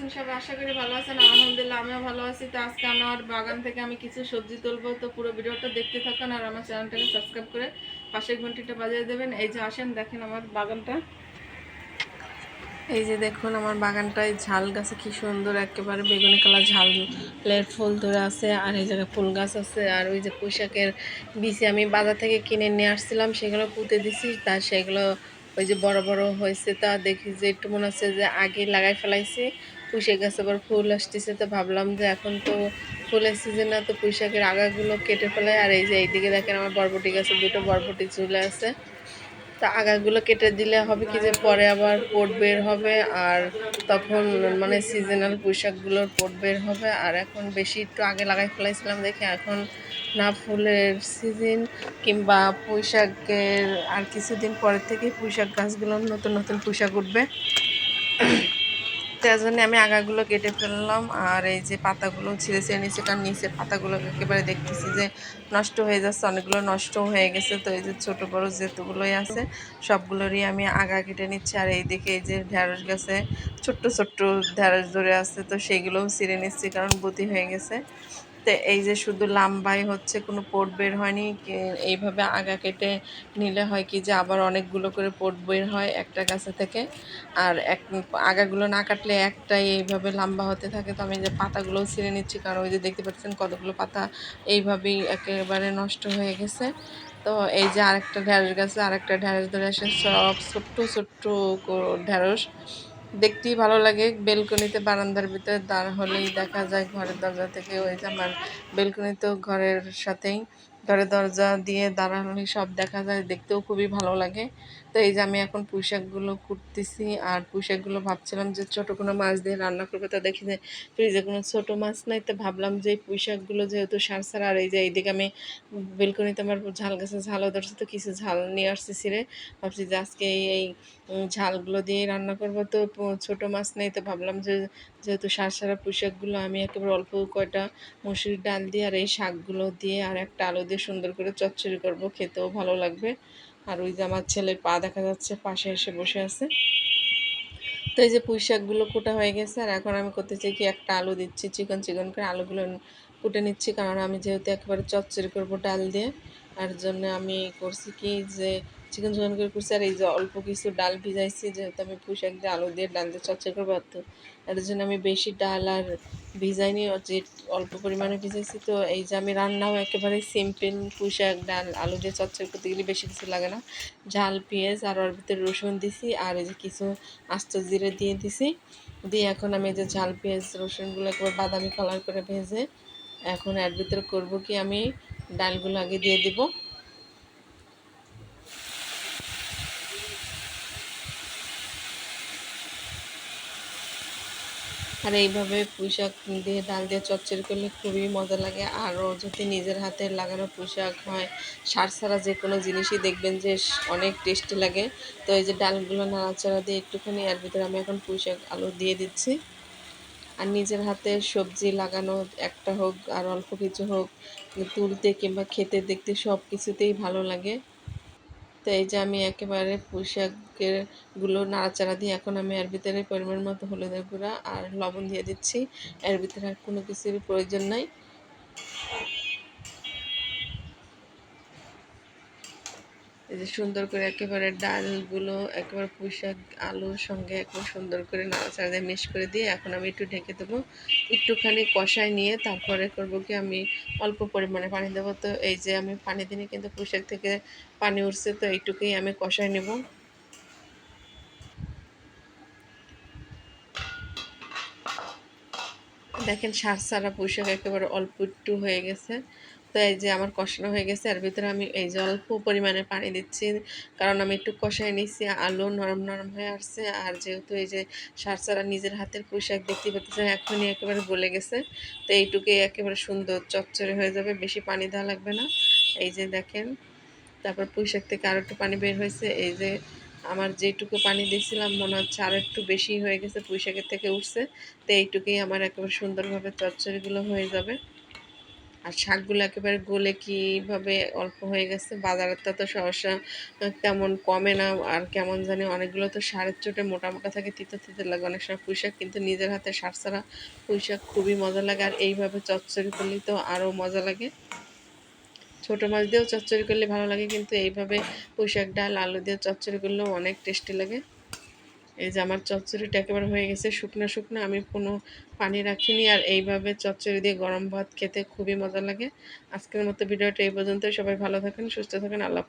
আছেন সবাই? আশা করি ভালো আছেন। আলহামদুলিল্লাহ, আমিও ভালো আছি। তো আজকে আমার বাগান থেকে আমি কিছু সবজি তুলবো। তো পুরো ভিডিওটা দেখতে থাকুন আর আমার চ্যানেলটাকে সাবস্ক্রাইব করে পাশের ঘন্টিটা বাজিয়ে দেবেন। এই যে আসেন, দেখেন আমার বাগানটা। এই যে দেখুন আমার বাগানটায় ঝাল গাছে কি সুন্দর একেবারে বেগুনি কালার ঝালের ফুল ধরে আছে, আর এই জায়গায় ফুল গাছ আছে, আর ওই যে পোশাকের বিচি আমি বাজার থেকে কিনে নিয়ে আসছিলাম, সেগুলো পুঁতে দিছি, তা সেগুলো ওই যে বড় বড় হয়েছে তা দেখি যে একটু মনে হচ্ছে যে আগে লাগাই ফেলাইছি। পুঁইশাক গাছে আবার ফুল আসতেছে, তো ভাবলাম যে এখন তো ফুলের সিজন না, তো পুঁইশাকের আগাগুলো কেটে ফেলাই। আর এই যে এইদিকে দেখেন আমার বরবটি গাছে দুটো বরবটি চলে আছে তা আগাগুলো কেটে দিলে হবে কি যে পরে আবার পোট বের হবে, আর তখন মানে সিজনাল পোশাকগুলোর পোট বের হবে। আর এখন বেশি একটু আগে লাগাই ফেলাইছিলাম দেখে এখন না ফুলের সিজন কিংবা পোশাকের আর কিছুদিন পরের থেকে পোশাক গাছগুলো নতুন নতুন পোশাক উঠবে। তার জন্য আমি আগাগুলো কেটে ফেললাম আর এই যে পাতাগুলো ছিঁড়ে ছিঁড়ে নিচে কারণ নিচের পাতাগুলো একেবারে দেখতেছি যে নষ্ট হয়ে যাচ্ছে, অনেকগুলো নষ্ট হয়ে গেছে। তো এই যে ছোটো, বড়ো যেতুগুলোই আছে, সবগুলোরই আমি আগা কেটে নিচ্ছি। আর এই দিকে এই যে ঢ্যাঁড়স গাছে ছোট্ট ছোট্ট ঢ্যাঁড়স ধরে আছে, তো সেইগুলোও ছিঁড়ে নিচ্ছি, কারণ বুদ্ধি হয়ে গেছে। তো এই যে শুধু লাম্বাই হচ্ছে কোনো পোট বের হয়নি এইভাবে আগা কেটে নিলে হয় কি যে আবার অনেকগুলো করে পোট বের হয় একটা গাছে থেকে। আর এক আগাগুলো না কাটলে একটাই এইভাবে লম্বা হতে থাকে। তো আমি যে পাতাগুলোও ছিঁড়ে নিচ্ছি, কারণ ওই যে দেখতে পাচ্ছেন কতগুলো পাতা এইভাবেই একেবারে নষ্ট হয়ে গেছে। তো এই যে আরেকটা ঢ্যাঁড়স গাছে আরেকটা ঢ্যাঁড়স ধরে আসে, সব ছোট্ট ছোট্ট ঢ্যাঁড়স দেখতেই ভালো লাগে। বেলকনিতে বারান্দার ভিতরে দাঁড় হলেই দেখা যায় ঘরের দরজা থেকে। ওই যে আমার বেলকনি তো ঘরের সাথেই। ঘরের দরজা দিয়ে দাঁড়ানোই সব দেখা যায়, দেখতেও খুবই ভালো লাগে। তো এই যে আমি এখন পুঁইশাকগুলো কুটতেছি আর পুঁইশাকগুলো ভাবছিলাম যে ছোটো কোনো মাছ দিয়ে রান্না করব। তো দেখি যে ফ্রিজে কোনো ছোটো মাছ নাই, তো ভাবলাম যে এই পুঁইশাকগুলো যেহেতু সার সার আর এই যে এইদিকে আমি বেলকনিতে আমার ঝাল গাছে ঝালও ধরছে, তো কিছু ঝাল নিয়ে আসছি ছিঁড়ে। ভাবছি যে আজকে এই ঝালগুলো দিয়ে রান্না করব। তো ছোটো মাছ নেই, তো ভাবলাম যে যেহেতু সার সারা পুঁইশাকগুলো আমি একেবারে অল্প কয়টা মুসুরির ডাল দিয়ে আর এই শাকগুলো দিয়ে আর একটা আলু দিয়ে সুন্দর করে চচ্চড়ি করব, খেতেও ভালো লাগবে। আর ওই যে আমার ছেলের পা দেখা যাচ্ছে, পাশে এসে বসে আছে। তো এই যে পুঁই শাকগুলো কোটা হয়ে গেছে, আর এখন আমি করতে চাই কি একটা আলু দিচ্ছি, চিকন চিকন করে আলুগুলো কুটে নিচ্ছি, কারণ আমি যেহেতু একেবারে চচ্চড়ি করব ডাল দিয়ে। আর জন্য আমি করছি কি যে চিকন চিকন করে করছি। আর এই যে অল্প কিছু ডাল ভিজাইছি, যেহেতু আমি শাক দিয়ে আলু দিয়ে ডাল দিয়ে চচ্চড়ি করব, তো এর জন্য আমি বেশি ডাল আর ভিজাইনি যে অল্প পরিমাণে ভিজাইছি। তো এই যে আমি রান্নাও একেবারে সিম্পল পুঁই শাক ডাল, আলু দিয়ে চচ্চড়ি করতে গেলে বেশি কিছু লাগে না। ঝাল, পেঁয়াজ আর ওর ভিতরে রসুন দিছি, আর এই যে কিছু আস্ত জিরে দিয়ে দিছি। দিয়ে এখন আমি এই যে ঝাল, পেঁয়াজ, রসুনগুলো একবার বাদামি কালার করে ভেজে এখন এর ভিতরে করব কি আমি, ডালগুলো আগে দিয়ে দিব। আর এইভাবে পুঁইশাক দিয়ে ডাল দিয়ে চচ্চড়ি করলে খুবই মজা লাগে। আরও যদি নিজের হাতে লাগানো পুঁইশাক হয়, সার ছাড়া যে কোনো জিনিসই দেখবেন যে অনেক টেস্টি লাগে। তো এই যে ডালগুলো নাড়াচাড়া দিয়ে একটুখানি, এর ভিতরে আমি এখন পুঁইশাক আলু দিয়ে দিচ্ছি। আর নিজের হাতে সবজি লাগানো একটা হোক, আর অল্প কিছু হোক, তুলতে কিংবা খেতে দেখতে সব কিছুতেই ভালো লাগে। এই যে আমি একেবারে পুঁইশাকেরগুলো নাড়াচাড়া দিয়ে এখন আমি এর ভিতরে পরিমাণ মতো হলুদের গুঁড়া আর লবণ দিয়ে দিচ্ছি। এর ভিতরে আর কোনো কিছুর প্রয়োজন নাই। এই যে সুন্দর করে একেবারে ডালগুলো, একেবারে পুঁইশাক আলুর সঙ্গে একবার সুন্দর করে নাড়াচাড়া দিয়ে মিক্স করে দিয়ে এখন আমি একটু ঢেকে দেবো। একটুখানি কষায় নিয়ে তারপরে করব কি আমি অল্প পরিমাণে পানি দেবো। তো এই যে আমি পানি দিনে কিন্তু পুঁইশাক থেকে পানি উঠছে, তো এইটুকুই আমি কষায় নেব। দেখেন সার সারা পুঁইশাক একেবারে অল্প একটু হয়ে গেছে। তো এই যে আমার কষানো হয়ে গেছে, আর ভিতরে আমি এই যে অল্প পরিমাণে পানি দিচ্ছি, কারণ আমি একটু কষায় নিচ্ছি, আলু নরম নরম হয়ে আসছে, আর যেহেতু এই যে সার সারা নিজের হাতের পোশাক দেখতে পাচ্ছেন, এখনই একেবারে গলে গেছে, তো এইটুকুই একেবারে সুন্দর চচ্চড়ে হয়ে যাবে, বেশি পানি দেওয়া লাগবে না। এই যে দেখেন, তারপর পুঁইশাক থেকে আরও একটু পানি বের হয়েছে, এই যে আমার যেটুকু পানি দিয়েছিলাম, মনে হচ্ছে আরও একটু বেশি হয়ে গেছে পুঁইশাকের থেকে উঠছে, তো এইটুকুই আমার একেবারে সুন্দরভাবে চচ্চড়িগুলো হয়ে যাবে। আর শাকগুলো একেবারে গলে কীভাবে অল্প হয়ে গেছে বাজারেরটা তো সহসা তেমন কমে না। আর কেমন জানি অনেকগুলো তো সারের চোটে মোটা মোটা থাকে, তিতে তিতে লাগে অনেক সময় পুঁই শাক, কিন্তু নিজের হাতে সার ছাড়া পুঁই শাক খুবই মজা লাগে। আর এইভাবে চচ্চড়ি করলে তো আরও মজা লাগে। ছোটো মাছ দিয়েও চচ্চড়ি করলে ভালো লাগে, কিন্তু এইভাবে পুঁই শাক, ডাল, আলু দিয়ে চচ্চড়ি করলেও অনেক টেস্টি লাগে। এই যে আমার চচ্চড়িটা একেবারে হয়ে গেছে, শুকনো শুকনো, আমি কোনো পানি রাখিনি আর এইভাবে চচ্চড়ি দিয়ে গরম ভাত খেতে খুবই মজা লাগে আজকের মতো ভিডিওটা এই পর্যন্তই, সবাই ভালো থাকেন, সুস্থ থাকেন, আল্লাহ।